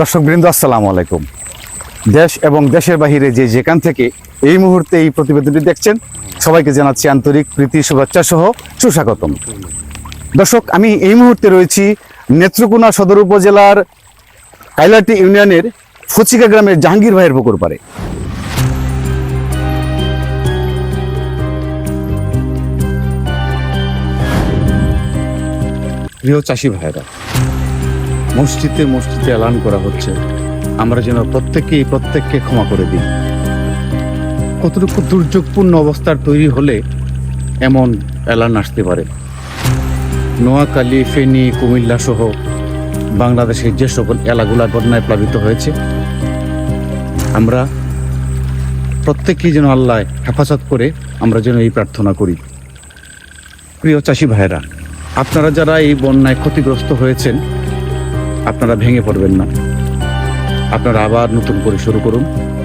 দর্শক বৃন্দ আসসালামু আলাইকুম। দেশ এবং দেশের বাহিরে যে যেখান থেকে এই মুহূর্তে এই প্রতিবেদনটি দেখছেন, সবাইকে জানাচ্ছি আন্তরিক প্রীতি, শুভেচ্ছা সহ সুস্বাগতম। দর্শক, আমি এই মুহূর্তে রয়েছি নেত্রকোনা সদর উপজেলার কাইলাটি ইউনিয়নের ফচিকা গ্রামের জাহাঙ্গীর ভাইয়ের পুকুর পারে প্রিয় চাষি ভাইরা মসজিদে মসজিদে এলান করা হচ্ছে। আমরা যেন প্রত্যেকেই প্রত্যেককে ক্ষমা করে দিই। কতটুকু দুর্যোগপূর্ণ অবস্থার তৈরি হলে এমন এলান আসতে পারে? নোয়াখালী, ফেনী, কুমিল্লা সহ বাংলাদেশের যে সকল এলাকাগুলা বন্যায় প্লাবিত হয়েছে, আমরা প্রত্যেকেই যেন আল্লাহ হেফাজত করে আমরা যেন এই প্রার্থনা করি। প্রিয় চাষি ভাইরা আপনারা যারা এই বন্যায় ক্ষতিগ্রস্ত হয়েছেন আপনারা ভেঙে পড়বেন না। আপনারা আবার নতুন করে শুরু করুন।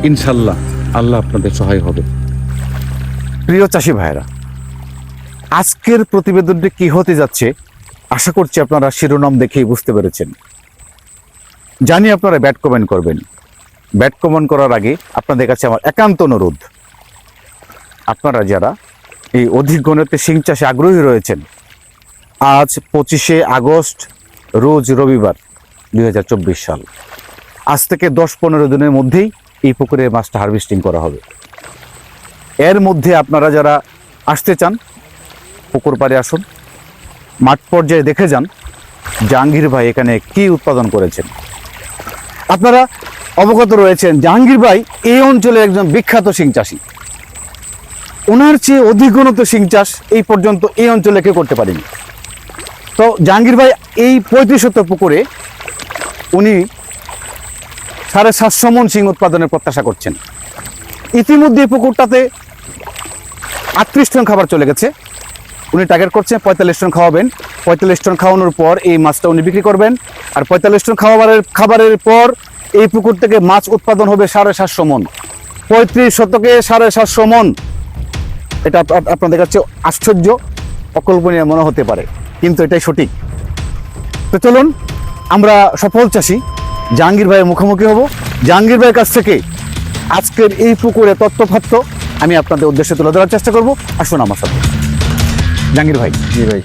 ইনশাল্লাহ আল্লাহ আপনাদের সহায় হবে। প্রিয় চাষি ভাইরা আজকের প্রতিবেদনটি কি হতে যাচ্ছে, আশা করছি আপনারা শিরোনাম দেখেই বুঝতে পেরেছেন। জানি আপনারা ব্যাট কমেন্ট করবেন। ব্যাট কমেন্ট করার আগে আপনাদের কাছে আমার একান্ত অনুরোধ। আপনারা যারা এই অধিক গণিতে শিং চাষে আগ্রহী রয়েছেন, আজ পঁচিশে আগস্ট, রোজ রবিবার দুই হাজার চব্বিশ সাল। আজ থেকে দশ পনেরো দিনের মধ্যেই এই পুকুরে মাছটা হারভেস্টিং করা হবে। এর মধ্যে আপনারা যারা আসতে চান, পুকুর পাড়ে আসুন, মাঠ পর্যায়ে দেখে যান জাহাঙ্গীর ভাই এখানে কি উৎপাদন করেছেন। আপনারা অবগত রয়েছেন জাহাঙ্গীর ভাই এই অঞ্চলে একজন বিখ্যাত সিং চাষি। ওনার চেয়ে অধিক উন্নত শিং চাষ এই পর্যন্ত এই অঞ্চলে কেউ করতে পারেনি। তো জাহাঙ্গীর ভাই এই পঁয়ত্রিশ শতক পুকুরে উনি সাড়ে সাতশো মন শিং উৎপাদনের প্রত্যাশা করছেন। ইতিমধ্যে পুকুরটাতে আটত্রিশ টন খাবার চলে গেছে। উনি টার্গেট করছেন পঁয়তাল্লিশ টন খাওয়াবেন। পঁয়তাল্লিশ টন খাওয়ানোর পর এই মাছটা উনি বিক্রি করবেন। আর পঁয়তাল্লিশ টন খাওয়াবারের, খাবারের পর এই পুকুর থেকে মাছ উৎপাদন হবে সাড়ে সাতশো মন। পঁয়ত্রিশ শতকে সাড়ে সাতশো মন। এটা আপ- আপ- আপনাদের কাছে আশ্চর্য, অকল্পনীয় মনে হতে পারে, কিন্তু এটাই সঠিক। তো চলুন আমরা সফল চাষি। জাহাঙ্গীর ভাইয়ের মুখোমুখি হব। জাহাঙ্গীর ভাইয়ের কাছ থেকে আজকের এই পুকুরে তত্ত্বফাত্য আমি আপনাদের উদ্দেশ্যে তুলে ধরার চেষ্টা করব। আসুন আমার সাথে। জাহাঙ্গীর ভাই। জি ভাই।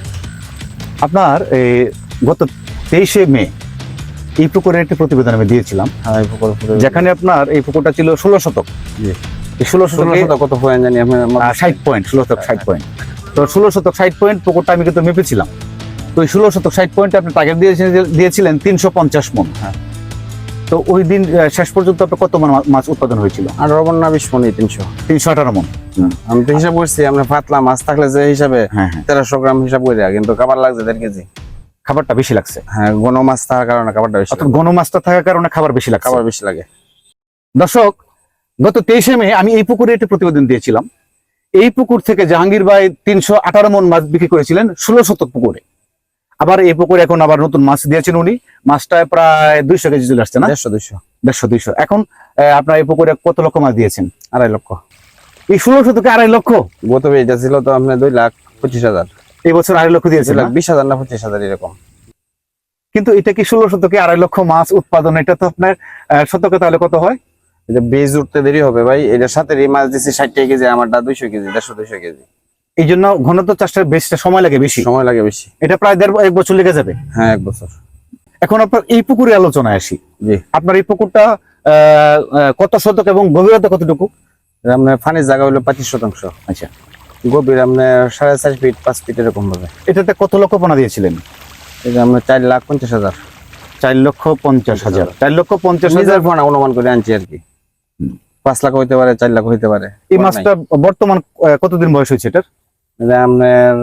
আপনার এই গত তেইশে মে এই পুকুরের একটি প্রতিবেদন আমি দিয়েছিলাম। হ্যাঁ যেখানে আপনার এই পুকুরটা ছিল ষোলো শতক। ষোলো শতক কত পয়েন্ট জানি ষাট পয়েন্ট ষোলো শতক ষাট পয়েন্ট তো ষোলো শতক ষাট পয়েন্ট পুকুরটা আমি কিন্তু মেপেছিলাম। তো ষোলো শতক ষাট পয়েন্ট আপনি টার্গেট দিয়েছিলেন দিয়েছিলেন তিনশো পঞ্চাশ মন হ্যাঁ। তো ওই দিন শেষ পর্যন্ত আপনার কত মন মাছ উৎপাদন হয়েছিল? আঠারো পনেরো না বিশ পনেরো তিনশো। তিনশো আঠারো মন। আমি তো হিসাব করছি আমরা পাতলা মাছ থাকলে যে হিসাবে হ্যাঁ হ্যাঁ। তেরোশো গ্রাম হিসাব করে কিন্তু খাবার লাগছে দেড় কেজি। খাবারটা বেশি লাগছে? হ্যাঁ ঘন মাছ থাকার কারণে খাবারটা বেশি ঘন মাছটা থাকার কারণে খাবার বেশি লাগে খাবার বেশি লাগে। দর্শক গত তেইশে মে আমি এই পুকুরে একটি প্রতিবেদন দিয়েছিলাম। এই পুকুর থেকে জাহাঙ্গীর ভাই তিনশো আঠারো মন মাছ বিক্রি করেছিলেন ষোলো শতক পুকুরে। আবার এই পুকুরে এখন আবার নতুন মাছ দিয়েছেন উনি। মাছটা প্রায় দুইশো কেজি চলে আসছে না? দেড়শো দুইশো। দেড়শো দুইশো। এখন আপনার এই পুকুরে কত লক্ষ মাছ দিয়েছেন? আড়াই লক্ষ। এই ষোলো শতকে আড়াই লক্ষ? গত এটা ছিল তো আপনার দুই লাখ পঁচিশ হাজার। এই বছর আড়াই লক্ষ দুই দিয়েছেন লাখ বিশ হাজার না পঁচিশ হাজার এরকম। কিন্তু এটা কি ষোলো শতকে আড়াই লক্ষ মাছ উৎপাদন? এটা তো আপনার শতকে তাহলে কত হয়? এটা বীজ উঠতে দেরি হবে ভাই। এটার সাথে এই মাছ দিচ্ছি ষাট কেজি আমারটা দুইশো কেজি দেড়শো দুইশো কেজি। এই জন্য ঘনত্ব চাষটা বেশটা সময় লাগে বেশি। সময় লাগে বেশি। এটা প্রায় দেড় এক বছর লেগে যাবে। হ্যাঁ এক বছর। এখন আপনার এই পুকুরে আলোচনায় আসি। জি। আপনার এই পুকুরটা কত শতক এবং গভীরতা কতটুকু? আপনার ফানির জায়গা হলো পঁচিশ শতাংশ। আচ্ছা। গভীর আপনার সাড়ে চার ফিট পাঁচ ফিট এরকম হবে। এটাতে কত লক্ষ পোনা দিয়েছিলেন? এটা আপনার চার লাখ পঞ্চাশ হাজার। চার লক্ষ পঞ্চাশ হাজার। চার লক্ষ পঞ্চাশ হাজার পোনা অনুমান করে আনছি আর কি। পাঁচ লাখ হইতে পারে চার লাখ হইতে পারে। এই মাছটা বর্তমান কতদিন বয়স হয়েছে এটার? এটা আপনার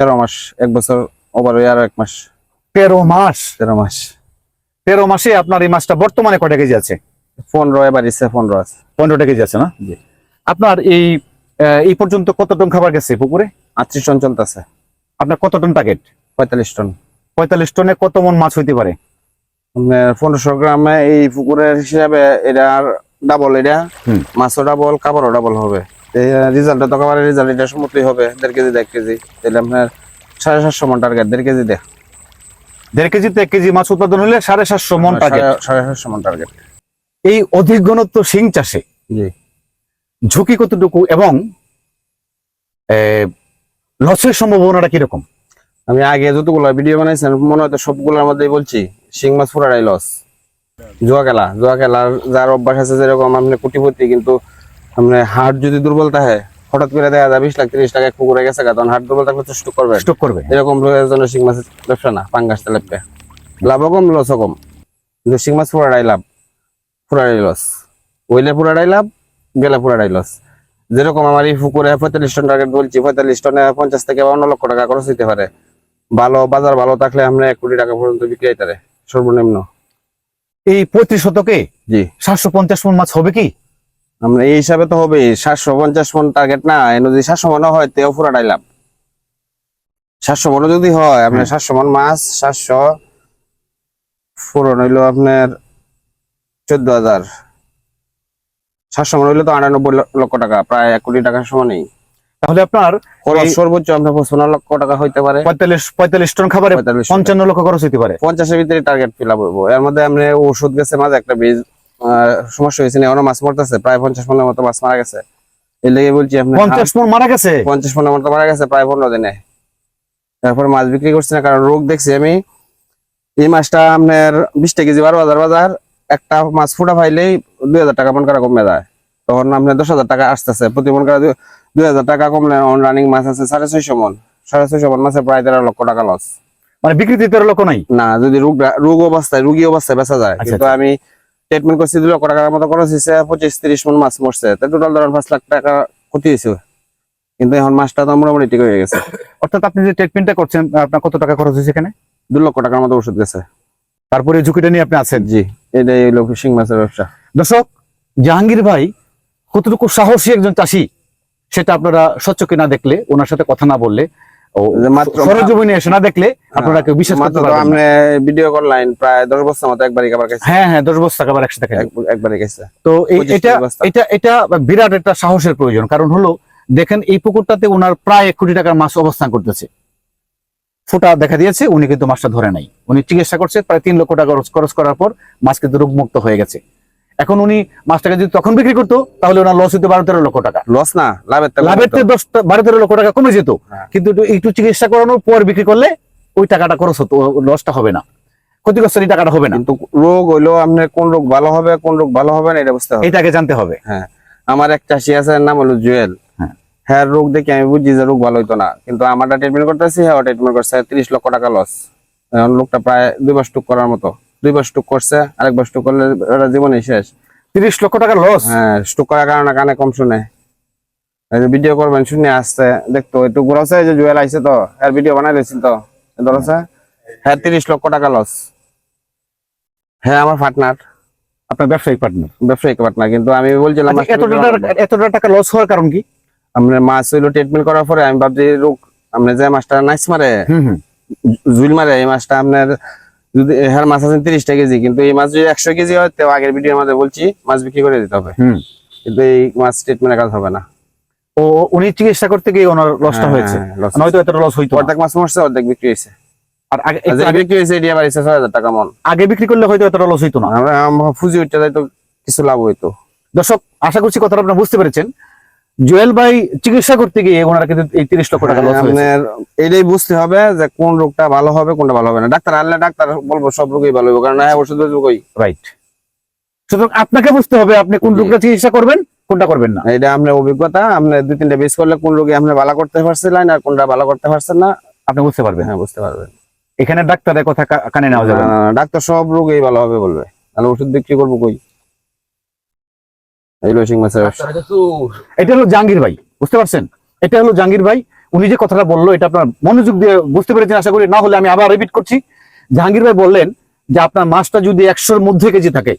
তেরো মাস এক বছর ওভার আরও এক মাস। তেরো মাস? তেরো মাস। তেরো মাসে আপনার এই মাছটা বর্তমানে কটা কেজি আছে? পনেরো এবার ইচ্ছে পনেরো আছে। পনেরোটা কেজি আছে না? জি। আপনার এই এই পর্যন্ত কত টন খাবার গেছে পুকুরে? আটত্রিশ টন চলতেছে। আপনার কত টন টার্গেট পঁয়তাল্লিশ টন। পঁয়তাল্লিশ টনে কত মন মাছ হইতে পারে? পনেরোশো গ্রামে এই পুকুরের হিসাবে এটা ডাবল এটা। মাছও ডাবল কাপড়ও ডাবল হবে। রেজাল্টটা তো রেজাল্ট এটা সমতই হবে দেড় কেজি দেড় কেজি। তাহলে আপনার সাড়ে সাতশো মন টার্গেট দেড় কেজি দেখ। দেড় কেজিতে এক কেজি মাছ উৎপাদন হলে সাড়ে সাতশো মন টার্গেট সাড়ে- সাতশো মন টার্গেট এই অধিক ঘনত্ব শিং চাষে ঝুঁকি কতটুকু এবং লসের সম্ভাবনাটা কীরকম? আমি আগে যতগুলো ভিডিও বানাইছেন মনে হয়তো সবগুলোর মধ্যেই বলছি শিং মাছ পুরাটাই লস জুয়া খেলা জুয়া খেলার যার অভ্যাস আছে যেরকম আপনি কোটিপতি কিন্তু আপনি হাট যদি দুর্বল থাকে হঠাৎ করে দেখা যায় বিশ লাখ তিরিশ লাখ এক পুকুরে গেছে তখন হাট দুর্বল থাকলে স্টক করবে। স্টক করবে। এরকম লোকের জন্য শিং মাছের ব্যবসা না পাঙ্গাস তেলাপে লাভও কম লসও কম। কিন্তু শিং মাছ পুরাটাই লাভ পুরাটাই লস ওইলে পুরাটাই লাভ গেলে পুরাটাই লস যেরকম আমার এই পুকুরে পঁয়তাল্লিশ টন টার্গেট বলছি পঁয়তাল্লিশ টনে পঞ্চাশ থেকে বাউন্ন লক্ষ টাকা খরচ হইতে পারে। ভালো বাজার ভালো থাকলে আমরা এক কোটি টাকা পর্যন্ত বিক্রি হইতে পারে সর্বনিম্ন। এই পঁয়ত্রিশ শতকে জি। সাতশো পঞ্চাশ মন মাছ হবে কি? আমরা এই হিসাবে তো হবে সাতশো পঞ্চাশ মন টার্গেট না যদি সাতশো মনে হয় তেও পুরাটাই লাভ সাতশো মনে যদি হয় আপনার। সাতশো মন মাছ সাতশো ফুরন হইল আপনার চোদ্দ হাজার। সাতশো মন হইল তো আটানব্বই লক্ষ টাকা প্রায় এক কোটি টাকার সমানই। তাহলে আপনার সর্বোচ্চ আপনার পঁচপন্ন লক্ষ টাকা হইতে পারে। পঁয়তাল্লিশ পঁয়তাল্লিশ টন খাবারে 45 পঞ্চান্ন লক্ষ খরচ হতে পারে। পঞ্চাশের ভিতরে টার্গেট ফিল আপ হইব। এর মধ্যে আমরা ওষুধ গেছে মাঝে একটা বীজ। সমস্যা হয়েছে না এখনও মাছ মরতেছে প্রায় পঞ্চাশ মনের মতো মাছ মারা গেছে। লেগে বলছি পঞ্চাশ মন মারা গেছে? পঞ্চাশ মতো মারা গেছে প্রায় পনেরো দিনে। তারপর মাছ বিক্রি করছি না কারণ রোগ দেখছি আমি। এই মাছটা আপনার কেজি বারো হাজার বাজার। একটা মাছ ফুটা পাইলেই দুই হাজার টাকা মন করা কমে যায়। তখন আপনার দশ হাজার টাকা আসতেছে প্রতি মন করা দুই- হাজার টাকা কমলে রানিং মাছ আছে সাড়ে ছয়শো মন। সাড়ে ছয়শো মন মাছে প্রায় তেরো লক্ষ টাকা লস মানে বিক্রিতে তেরো লক্ষ নাই? না যদি রোগ রোগ অবস্থায় রুগী অবস্থায় বেচা যায়। আচ্ছা, কিন্তু আমি ট্রিটমেন্ট করছি দুই লক্ষ টাকার মতো খরচ হয়েছে পঁচিশ তিরিশ মন মাছ মরছে। টোটাল ধরেন পাঁচ লাখ টাকা ক্ষতি হয়েছে কিন্তু এখন মাছটা তো মোটামুটি ঠিক হয়ে গেছে। অর্থাৎ আপনি যে ট্রিটমেন্টটা করছেন আপনার কত টাকা খরচ হয়েছে এখানে? দু লক্ষ টাকার মতো ওষুধ গেছে। তারপরে ঝুঁকিটা নিয়ে আপনি আছেন? জি এটাই হলো ফিশিং মাছের ব্যবসা। দর্শক জাহাঙ্গীর ভাই কতটুকু সাহসী একজন চাষি সেটা আপনারা স্বচ্ছকে না দেখলে ওনার সাথে কথা না বললে সরজমিনে এসে না দেখলে আপনারা কেউ বিশ্বাস করতে পারবেন না। আপনি ভিডিও করলেন প্রায় দশ বছর মতো একবারই খাবার খাইছে। হ্যাঁ হ্যাঁ দশ বছর টাকা একসাথে খাই একবারই খাইছে। তো এটা এটা এটা বিরাট একটা সাহসের প্রয়োজন। কারণ হলো দেখেন এই পুকুরটাতে ওনার প্রায় এক কোটি টাকার মাছ অবস্থান করতেছে। ফুটা দেখা দিয়েছে উনি কিন্তু মাছটা ধরে নাই। উনি চিকিৎসা করছে প্রায় তিন লক্ষ টাকা খরচ- খরচ করার পর মাছ কিন্তু রোগমুক্ত হয়ে গেছে। এখন উনি মাছটাকে যদি তখন বিক্রি করতো তাহলে ওনার লস হতো বারো তেরো লক্ষ টাকা। লস না লাভের দশ বারো তেরো লক্ষ টাকা কমে যেত। হ্যাঁ। কিন্তু একটু- চিকিৎসা করানোর পর বিক্রি করলে ওই টাকাটা খরচ হতো লসটা হবে না। ক্ষতিগ্রস্ত এই টাকাটা হবে না। কিন্তু রোগ হইল আপনার কোন রোগ ভালো হবে কোন রোগ ভালো হবে না এটা বুঝতে হবে। এটাকে জানতে হবে। হ্যাঁ। আমার এক চাষি আছে নাম হলো জুয়েল। হ্যাঁ। রোগ দেখে আমি বুঝছি যে রোগ ভালো হইতো না। কিন্তু আমারটা ট্রিটমেন্ট করতেছি হ্যাঁ ট্রিটমেন্ট করছে তিরিশ লক্ষ টাকা লস লোকটা প্রায় দুইবার স্টুক করার মতো। দুইবার স্টুক করছে আরেকবার স্টুক করলে ওরা জীবনে শেষ। তিরিশ লক্ষ টাকা লস হ্যাঁ স্টুক করার কারণে কানে কম শুনে। ভিডিও করবেন শুনে আসছে দেখতো একটু ঘুরাছে যে জুয়েল আইছে তো আর ভিডিও বানাই দিয়েছিল তো ধরেছে হ্যাঁ? তিরিশ লক্ষ টাকা লস হ্যাঁ আমার পার্টনার আপনার ব্যবসায়িক পার্টনার ব্যবসায়িক পার্টনার কিন্তু আমি বলছিলাম আচ্ছা, মাছটা এত বিক্রি টাকা লস হওয়ার কারণ কি? আমরা মাছ হইল ট্রিটমেন্ট করার পরে আমি ভাবছি রোগ আপনি যে মাছটা নাইস মারে জুইল মারে এই মাছটা আপনার যদি হ্যাঁ মাছ আছেন তিরিশটা কেজি কিন্তু এই মাছ যদি একশো কেজি হয় তো আগের ভিডিওর মধ্যে বলছি মাছ বিক্রি করে দিতে হবে। কিন্তু এই মাছ ট্রিটমেন্টের কাজ হবে না। ও উনি চিকিৎসা করতে গিয়ে ওনার লসটা হ্যাঁ, হয়েছে। হ্যাঁ, নয়তো এত লস হইতো অর্ধেক মাছ মরছে অর্ধেক বিক্রি হয়েছে। আর আগে বিক্রি হয়েছে এটি আবার ছয় হাজার টাকা মন। আগে বিক্রি করলে হয়তো এতটা লস হইতো না। ফুজি উঠতে কিছু লাভ হইতো। দর্শক আশা করছি কথাটা আপনারা বুঝতে পেরেছেন। জুয়েল ভাই চিকিৎসা করতে গিয়ে ওনারা কিন্তু এই তিরিশ লক্ষ টাকা লস হয়েছে। আপনার এটাই বুঝতে হবে যে কোন রোগটা ভালো হবে কোনটা ভালো হবে না। ডাক্তার আনলে ডাক্তার বলব সব রোগই ভালো হবে কারণ হ্যাঁ ওষুধ রাইট সুতরাং আপনাকে বুঝতে হবে আপনি কোন রোগটা চিকিৎসা করবেন কোনটা করবেন না। এটা আপনার অভিজ্ঞতা আপনি দুই তিনটা বেস করলে কোন রোগী আপনি ভালো করতে পারছিলেন আর কোনটা ভালো করতে পারছেন না। আপনি বুঝতে পারবেন। হ্যাঁ বুঝতে পারবেন। এখানে ডাক্তারের কথা কানে নেওয়া যাবে না, ডাক্তার সব রোগই ভালো হবে বলবে। তাহলে ওষুধ বিক্রি করব কই? মাছের এটা হলো জাহাঙ্গীর ভাই বুঝতে পারছেন? এটা হলো জাহাঙ্গীর ভাই উনি যে কথাটা বলল এটা আপনার মনোযোগ দিয়ে বুঝতে পেরেছেন আশা করি। না হলে আমি আবার রিপিট করছি। জাহাঙ্গীর ভাই বললেন যে আপনার মাছটা যদি একশোর মধ্যে কেজি থাকে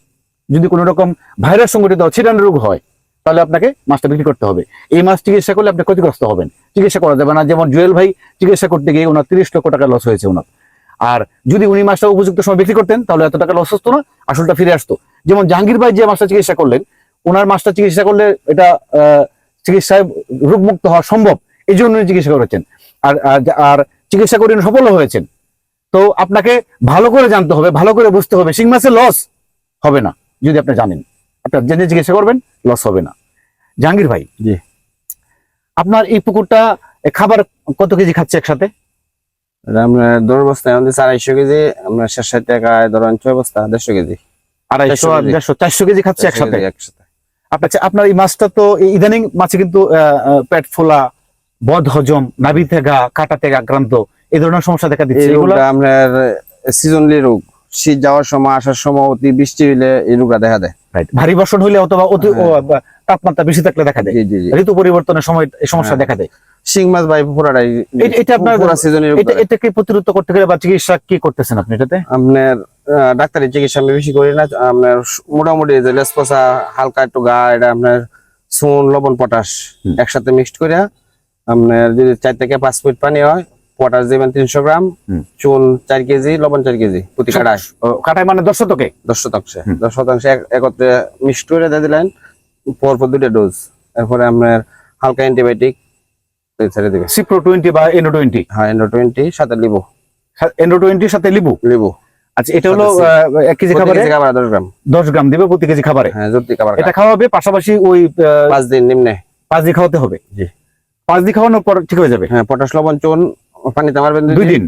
যদি কোনো রকম ভাইরাস সংগঠিত ছিটানো রোগ হয় তাহলে আপনাকে মাছটা বিক্রি করতে হবে। এই মাছ চিকিৎসা করলে আপনি ক্ষতিগ্রস্ত হবেন। চিকিৎসা করা যাবে না। যেমন জুয়েল ভাই চিকিৎসা করতে গিয়ে ওনার তিরিশ লক্ষ টাকা লস হয়েছে ওনার। আর যদি উনি মাছটা উপযুক্ত সময় বিক্রি করতেন তাহলে এত টাকা লস হতো না আসলটা ফিরে আসতো। যেমন জাহাঙ্গীর ভাই যে মাছটা চিকিৎসা করলেন ওনার মাছটা চিকিৎসা করলে এটা চিকিৎসায় রোগমুক্ত হওয়া সম্ভব। এই জন্য উনি চিকিৎসা করেছেন। আর আর- চিকিৎসা করে সফল হয়েছেন। তো আপনাকে ভালো করে জানতে হবে ভালো করে বুঝতে হবে। শিং মাছের লস হবে না যদি আপনি জানেন। আপনার জেনে জিজ্ঞাসা করবেন লস হবে না। জাহাঙ্গীর ভাই জি। আপনার এই পুকুরটা খাবার কত কেজি খাচ্ছে একসাথে? দশ আমাদের আড়াইশো কেজি আমরা ষাট টাকায় ধরেন ছয় বস্তা দেড়শো কেজি। আড়াইশো 400 আর কেজি। দেড়শো চারশো কেজি খাচ্ছে একসাথে? একসাথে। আপনার আপনার এই মাছটা তো ইদানিং মাছে কিন্তু পেট ফোলা বদ হজম নাভি থেকে কাটা থেকে আক্রান্ত এই ধরনের সমস্যা দেখা দিচ্ছে। এগুলো আপনার সিজনলি রোগ। শীত যাওয়ার সময় আসার সময় অতি বৃষ্টি হইলে এই রোগটা দেখা দেয়। ভারী বর্ষণ হইলে অথবা অতি হ্যাঁ। তাপমাত্রা বেশি থাকলে দেখা দেয়। ঋতু পরিবর্তনের সময় এই সমস্যা হ্যাঁ। দেখা দেয়। শিং মাছ ভাই পুরাটাই এটা- আপনার এটাকে প্রতিরোধ করতে গেলে বা চিকিৎসা কি করতেছেন আপনি এটাতে? আপনার ডাক্তারি চিকিৎসা আমি বেশি করি না। আপনার মোটামুটি যে হালকা একটু গা এটা আপনার লবণ পটাশ একসাথে মিক্সড করে আপনার যদি চার থেকে পাঁচ ফুট পানি হয় পটাশ দিবেন তিনশো গ্রাম চুন চার কেজি লবণ চার কেজি প্রতি কাটায়। কাটায় মানে দশ শতকে? দশ শতাংশে। দশ শতাংশে একত্রে মিক্সড করে দিয়ে দিলেন পরপর দুটো ডোজ এরপরে আপনার হালকা অ্যান্টিবায়োটিক ছেড়ে দিবে সিপ্রো টোয়েন্টি বা এনো টোয়েন্টি হ্যাঁ এন্ডো টোয়েন্টি সাথে লিবু। এনো টোয়েন্টির সাথে লিবু? লিবু। আচ্ছা এটা হলো এক কেজি খাবারে? দশ গ্রাম। দশ গ্রাম দিবে প্রতি কেজি খাবারে? হ্যাঁ খাবার এটা খাওয়াবে পাশাপাশি ওই পাঁচ দিন নিম্নে। পাঁচ দিন খাওয়াতে হবে? জি। পাঁচ দিন খাওয়ানোর পর ঠিক হয়ে যাবে? হ্যাঁ পটাশ লবণ চুন পানিতে মারবেন দুই দিন?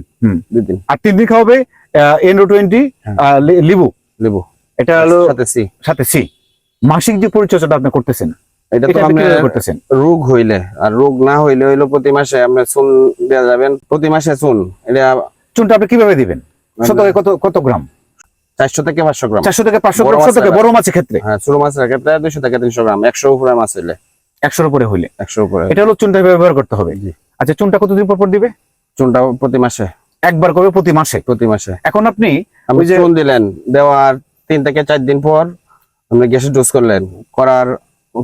দুই দিন। আর তিন দিন খাওয়াবে টোয়েন্টি হ্যাঁ। লিবু। এটা হলো সাথে সি সাথে সি মাসিক যে পরিচর্যাটা আপনি করতেছেন এটা তো আপনি আপনি করতেছেন? রোগ হইলে আর রোগ না হইলে হইল প্রতি মাসে আপনি চুন দেওয়া যাবেন। প্রতি মাসে চুন। এটা চুনটা আপনি কীভাবে দিবেন? শতকে কত কত গ্রাম? চারশো থেকে পাঁচশো গ্রাম। চারশো থেকে পাঁচশো বড় গ্রাম বড় মাছের ক্ষেত্রে? হ্যাঁ ছোট মাছের ক্ষেত্রে দুইশো থেকে তিনশো গ্রাম। একশো উপরে মাছ হইলে। একশোর উপরে হইলে। একশো উপরে। এটা হলো চুনটা ব্যবহার করতে হবে? আচ্ছা চুনটা কতদিন পর পর দিবে? চুনটা প্রতি মাসে? একবার করবে প্রতি মাসে। প্রতি মাসে। এখন আপনি ওই যে- চুন দিলেন দেওয়ার তিন থেকে চার দিন পর আপনি গ্যাসের ডোজ করলেন। করার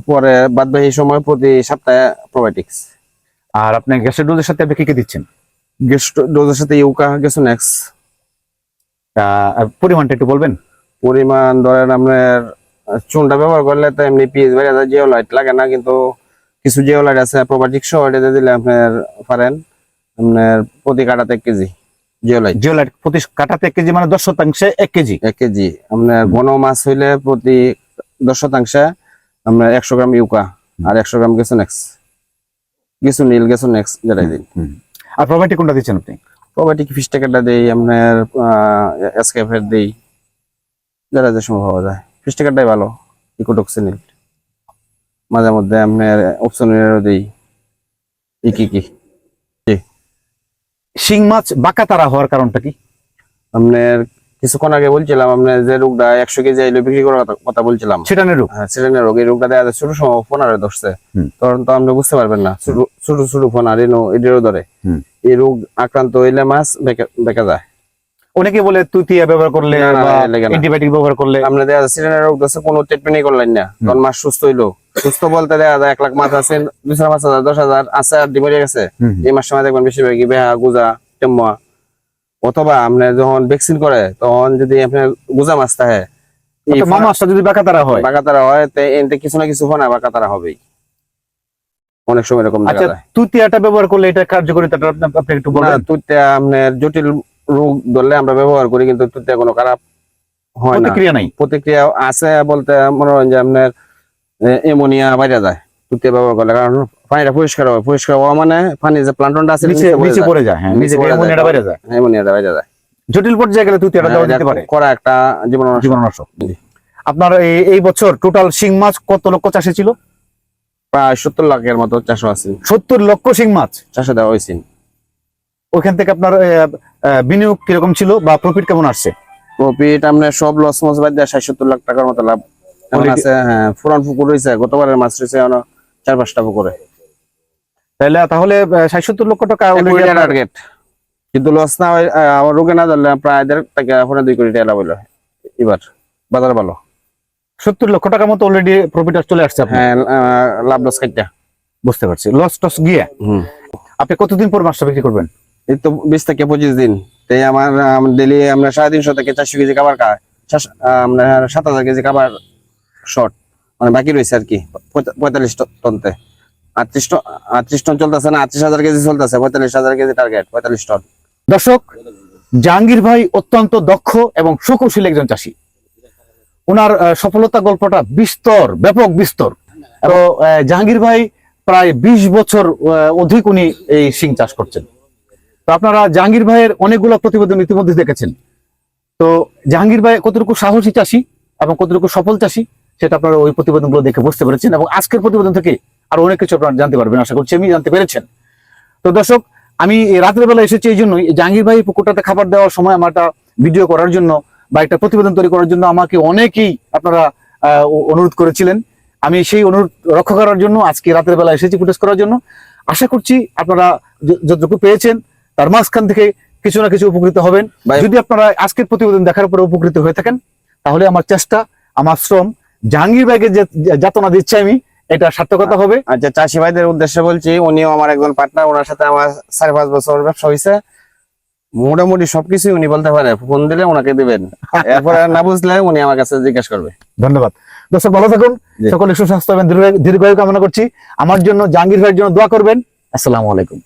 পরে বাদ বাকি সময় প্রতি সপ্তাহে প্রোবায়োটিক্স আর আপনি গ্যাসের ডোজের সাথে আপনি কি কি দিচ্ছেন? গ্যাস ডোজের সাথে ইউকা আর পরিমাণটা একটু বলবেন? পরিমাণ ধরেন আপনার চুনটা ব্যবহার করলে তো এমনি পিএইচ বেড়ে যায় জিওলাইট লাগে না কিন্তু কিছু জিওলাইট আছে প্রোবায়োটিক সহ দিলে আপনার পারেন। আপনার প্রতি কাটাতে এক কেজি জিওলাইট। জিওলাইট প্রতি কাটাতে এক কেজি মানে দশ শতাংশে এক কেজি? এক কেজি। আপনার ঘন মাছ হইলে প্রতি দশ শতাংশে আপনার একশো গ্রাম ইউকা আর একশো গ্রাম গেসোনেক্স গেসু নীল গেসোনেক্স যেটাই দিন। আর প্রোবায়োটিক কোনটা দিচ্ছেন আপনি? প্রোবায়োটিক ফিস টেকারটা দিই আপনার এসকেফের দিই। যেটা যে সময় পাওয়া যায়। ফিস টেকারটাই ভালো ইকোটক্সিনিল মাঝে মধ্যে আপনার অপশনেরও দিই। কি কি শিং মাছ বাঁকা তারা হওয়ার কারণটা কি? আপনার কিছুক্ষণ আগে বলছিলাম আপনার যে রোগটা একশো কেজি আইলে বিক্রি করার কথা- বলছিলাম। সেটানের রূপ হ্যাঁ রোগ। এই রোগটা দেখা যায় ছোট সময় ফোন আরে ধরছে তখন তো আপনি বুঝতে পারবেন না। ছোট- ছোট ফোন আর এনো এদেরও ধরে। এই রোগ আক্রান্ত হইলে মাছ বেঁকে যায়। অনেকে বলে তুতিয়া ব্যবহার করলে। অ্যান্টিবায়োটিক ব্যবহার করলে আমরা দেখা যায় সিলিন্ডার রোগ ধরছে কোনো ট্রিটমেন্টই করলেন না। তখন মাছ সুস্থ হইল। সুস্থ বলতে দেখা যায় এক লাখ মাছ আছে দুশো পাঁচ হাজার দশ হাজার আছে আর গেছে এই মাস সময় দেখবেন বেশিরভাগই বেহা গুজা টেম্মা অথবা আপনার যখন ভ্যাকসিন করে তখন যদি আপনার গুজা মাছ থাকে এই যদি বাঁকা হয়। বাঁকাতারা হয় তো এতে কিছু না কিছু ফোনা বাঁকাতারা হবেই। অনেক সময় এরকম আচ্ছা তুতিয়াটা ব্যবহার করলে এটা কার্যকারিতাটা আপনি আপনি একটু না বলবেন আপনার জটিল রোগ ধরলে আমরা ব্যবহার করি কিন্তু তুইতে কোনো খারাপ হয় না। প্রতিক্রিয়া নাই। প্রতিক্রিয়া আছে বলতে মনে হয় যে আপনার এমোনিয়া বাইরে যায়। তুতে ব্যবহার করলে কারণ পানিটা পরিষ্কার হয় পরিষ্কার হওয়া মানে পানি যে প্লান্টনটা আছে নিচে নিচে পড়ে যায়। হ্যাঁ নিচে যায়। বাইরে যায়। এমোনিয়াটা বাইরে যায়। জটিল পর্যায়ে গেলে দেওয়া হ্যাঁ, যেতে পারে। করা একটা জীবাণুনাশক। আপনার এই বছর টোটাল শিং মাছ কত লক্ষ চাষে ছিল? প্রায় সত্তর লাখের মতো চাষও আছে সত্তর লক্ষ শিং মাছ? চাষে দেওয়া হয়েছে ওইখান থেকে আপনার বিনিয়োগ কীরকম ছিল বা প্রফিট কেমন আসছে? প্রফিট আপনার সব লস মস বাদ দিয়ে ষাট সত্তর লাখ টাকার মতো লাভ। এখন আছে হ্যাঁ পুরান পুকুর রয়েছে গতবারের মাছ রয়েছে চার পাঁচটা পুকুরে। তাহলে তাহলে ষাট সত্তর লক্ষ টাকা টার্গেট কিন্তু লস না হয় আমার রোগে না ধরলে প্রায় দেড় টাকা ফোনে দুই কোটি টাকা লাভ এবার বাজার ভালো। সত্তর লক্ষ টাকার মতো অলরেডি প্রফিট চলে আসছে হ্যাঁ লাভ লস কাটটা বুঝতে পারছি। লস টস গিয়ে? আপনি কতদিন পর মাছটা বিক্রি করবেন? এই তো বিশ থেকে পঁচিশ দিন। তাই আমার ডেলি আমরা সাড়ে তিনশো থেকে চারশো কেজি খাবার খাই। আমরা সাত হাজার কেজি খাবার শর্ট। মানে বাকি রয়েছে আর কি পঁয়তাল্লিশ টন- টনতে। আটত্রিশ টন আটত্রিশ টন চলতেছে না আটত্রিশ হাজার কেজি চলতেছে পঁয়তাল্লিশ হাজার কেজি টার্গেট পঁয়তাল্লিশ টন। দর্শক জাহাঙ্গীর ভাই অত্যন্ত দক্ষ এবং সুকৌশলী একজন চাষী। ওনার সফলতা গল্পটা বিস্তর ব্যাপক বিস্তর। তো জাহাঙ্গীর ভাই প্রায় বিশ বছর আহ, অধিক উনি এই শিং চাষ করছেন। তো আপনারা জাহাঙ্গীর ভাইয়ের অনেকগুলো প্রতিবেদন ইতিমধ্যে দেখেছেন। তো জাহাঙ্গীর ভাই কতটুকু সাহসী চাষী এবং কতটুকু সফল চাষী? সেটা আপনারা ওই প্রতিবেদনগুলো দেখে বুঝতে পেরেছেন এবং আজকের প্রতিবেদন থেকে আরও অনেক কিছু আপনারা জানতে পারবেন আশা করছি আমি জানতে পেরেছেন। তো দর্শক আমি রাতের বেলা এসেছি এই জন্যই জাহাঙ্গীর ভাই পুকুরটাতে খাবার দেওয়ার সময় আমার একটা ভিডিও করার জন্য বা একটা প্রতিবেদন তৈরি করার জন্য আমাকে অনেকেই আপনারা অনুরোধ করেছিলেন। আমি সেই অনুরোধ রক্ষা করার জন্য আজকে রাতের বেলা এসেছি ফুটেজ করার জন্য। আশা করছি আপনারা যতটুকু পেয়েছেন তার মাঝখান থেকে কিছু না কিছু উপকৃত হবেন। যদি আপনারা আজকের প্রতিবেদন দেখার পরে উপকৃত হয়ে থাকেন তাহলে আমার চেষ্টা আমার শ্রম জাহাঙ্গীর ভাইকে যে যাতনা দিচ্ছি আমি এটা সার্থকতা হবে। আচ্ছা চাষি ভাইদের উদ্দেশ্যে বলছি উনিও আমার একজন পার্টনার ওনার সাথে আমার সাড়ে পাঁচ বছর ব্যবসা হয়েছে মোটামুটি সবকিছু উনি বলতে পারে ফোন দিলে ওনাকে দিবেন। এরপরে না বুঝলে উনি আমার কাছে জিজ্ঞেস করবে। ধন্যবাদ। দর্শক ভালো থাকুন। সকলে সুস্বাস্থ্য এবং দীর্ঘায়ু দীর্ঘায়ু কামনা করছি। আমার জন্য জাহাঙ্গীর ভাইয়ের জন্য দোয়া করবেন। আসসালামু আলাইকুম।